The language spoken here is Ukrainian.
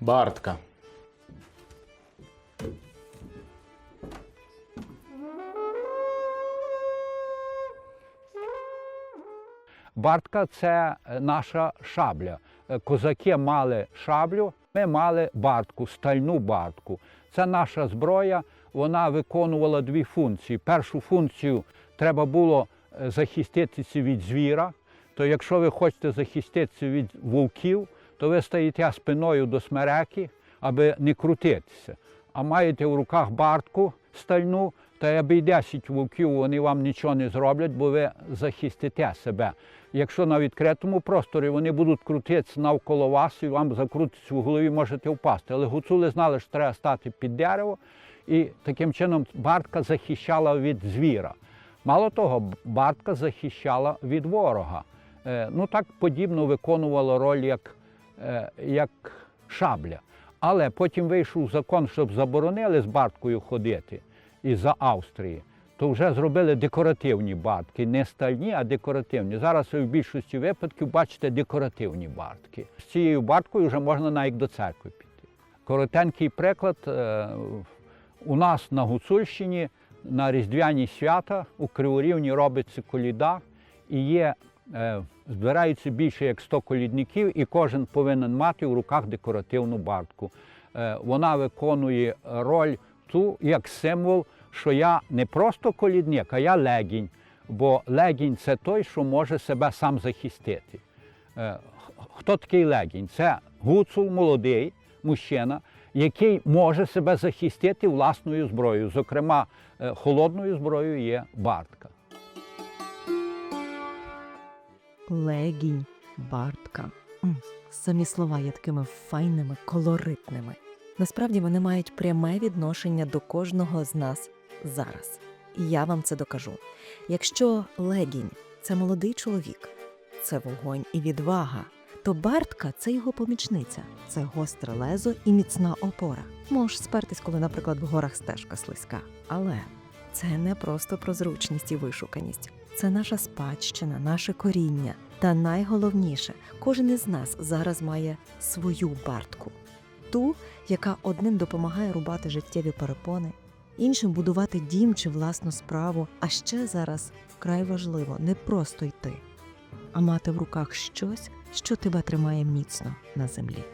Бартка. Бартка це наша шабля. Е, Козаки мали шаблю, ми мали бартку, стальну бартку. Це наша зброя. Вона виконувала дві функції. Першу функцію треба було е, захиститися від звіра. То якщо ви хочете захиститися від вовків, то ви стоїте спиною до смереки, аби не крутитися. А маєте в руках бартку стальну, та аби 10 вовків вони вам нічого не зроблять, бо ви захистите себе. Якщо на відкритому просторі вони будуть крутитися навколо вас і вам закрутиться в голові, можете впасти. Але гуцули знали, що треба стати під дерево, і таким чином бартка захищала від звіра. Мало того, бартка захищала від ворога. Е, Ну так подібно виконувала роль як, як шабля. Але потім вийшов закон, щоб заборонили з барткою ходити із-за Австрії, то вже зробили декоративні бартки, не стальні, а декоративні. Зараз ви в більшості випадків бачите декоративні бартки. З цією барткою вже можна навіть до церкви піти. Коротенький приклад. е, У нас на Гуцульщині на Різдвяні свята у Криворівні робиться коліда і є, збирається більше як 100 колідників, і кожен повинен мати в руках декоративну бартку. Е, Вона виконує роль ту як символ, що я не просто колідник, а я легінь. Бо легінь це той, що може себе сам захистити. Е, Хто такий легінь? Це гуцул молодий мужчина, який може себе захистити власною зброєю. Зокрема, е, холодною зброєю є бартка. Легінь, бартка. М, Самі слова є такими файними, колоритними. Насправді вони мають пряме відношення до кожного з нас зараз. І я вам це докажу. Якщо легінь це молодий чоловік, це вогонь і відвага, то бартка це його помічниця, це гостре лезо і міцна опора. Можеш спертись, коли, наприклад, в горах стежка слизька. Але це не просто про зручність і вишуканість. Це наша спадщина, наше коріння. Та найголовніше, кожен із нас зараз має свою бартку, ту, яка одним допомагає рубати життєві перепони, іншим будувати дім чи власну справу. А ще зараз вкрай важливо не просто йти, а мати в руках щось, що тебе тримає міцно на землі.